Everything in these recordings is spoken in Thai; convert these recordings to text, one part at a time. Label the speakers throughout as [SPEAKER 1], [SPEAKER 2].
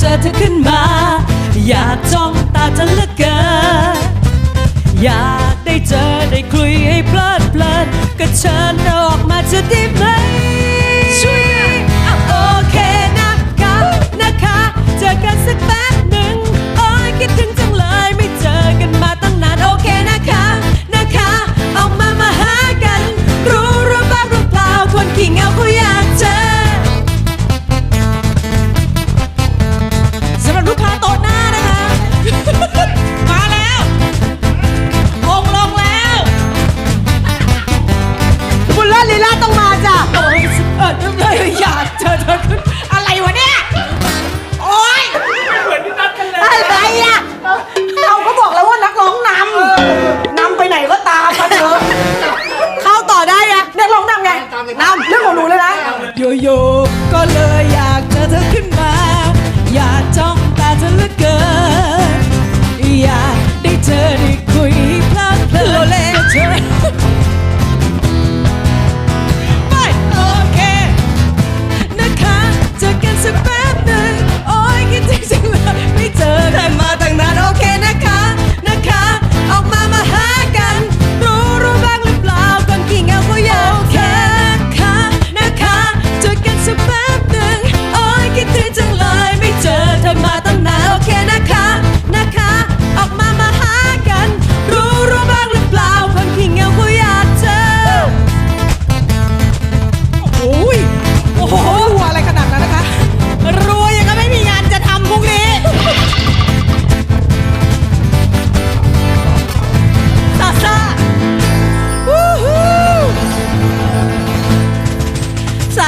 [SPEAKER 1] เจอเธอขึ้น
[SPEAKER 2] มา อยา
[SPEAKER 1] กจ้องตาเธอเหลือเกินอยากได้เจอได้คุยให้เพลิดเพลินก็เชิญออกมาจะ
[SPEAKER 2] ได้ไหม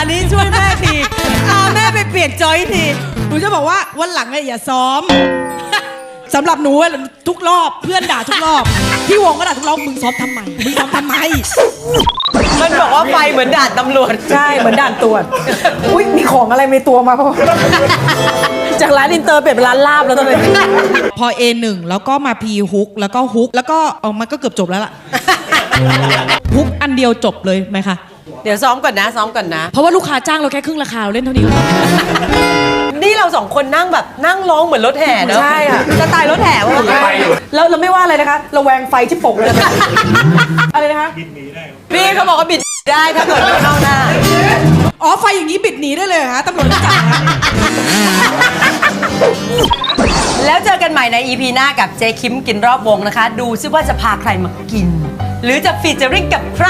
[SPEAKER 1] สานีช่วยแม่ที
[SPEAKER 2] พาแม่ไปเปลี่ยนจอยทีหนูจะบอกว่าวันหลังเนี่ยอย่าซ้อมสำหรับหนูอะทุกรอบเพื่อนด่าทุกรอบพี่วงก็ด่าทุกรอบมึงซ้อมทำไมมึงซ้อมทำไม
[SPEAKER 3] มันบอกว่าไฟเหมือนด่านตำรวจ
[SPEAKER 2] ใช่เหมือนด่านตรวจอุ้ยมีของอะไรในตัวมาเปล่า
[SPEAKER 3] จากร้านอินเตอร์เปลี่ยนเป็นร้านลาบแล้วตอนนี้
[SPEAKER 2] พอ A1 แล้วก็มา P ฮุกแล้วก็ฮุกแล้วก็เออมันก็เกือบจบแล้วล่ะ ฮุกอันเดียวจบเลยไหมคะ
[SPEAKER 3] เดี๋ยวซ้อมก่อนนะ ซ้อมก่อนนะ
[SPEAKER 2] เพราะว่าลูกค้าจ้างเราแค่ครึ่งราคาเราเล่นเท่านี้
[SPEAKER 3] นี่เราสองคนนั่งแบบนั่งร้องเหมือนรถแห่เนอะ
[SPEAKER 2] ใช่ค่ะสไตล์รถแห่ว่าเราเราไม่ว่าอะไรนะคะเราแวงไฟที่ปกเลยอะไรนะคะ
[SPEAKER 3] พี่เขาบอกว่าบิดได้ถ้าเกิดไม่เข้าหน้า
[SPEAKER 2] อ๋อ ไฟอย่างนี้บิดหนีได้เลยเหรอฮะตำรวจไม่จับนะ
[SPEAKER 3] แล้วเจอกันใหม่ใน EP หน้ากับเจคิมกินรอบวงนะคะ ดูซิว่าจะพาใครมากิน หรือจะฟีเจอริ่งกับใคร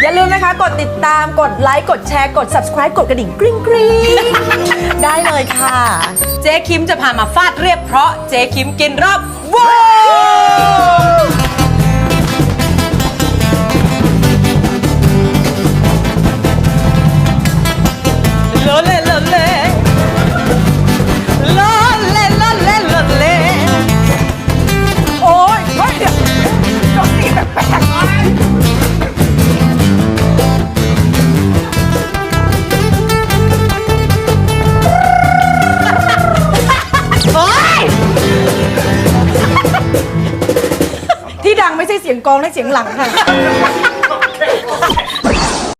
[SPEAKER 2] อย่าลืมนะคะ กดติดตามกดไลค์กดแชร์กด subscribe กดกระดิ่งกริ๊งกริ๊งได้เลยค่ะ
[SPEAKER 3] เจ๊คิมจะพามาฟาดเรียบเพราะเจ๊คิมกินรอบว
[SPEAKER 2] ง ไม่ใช่เสียงกลองและเสียงหลังค่ะ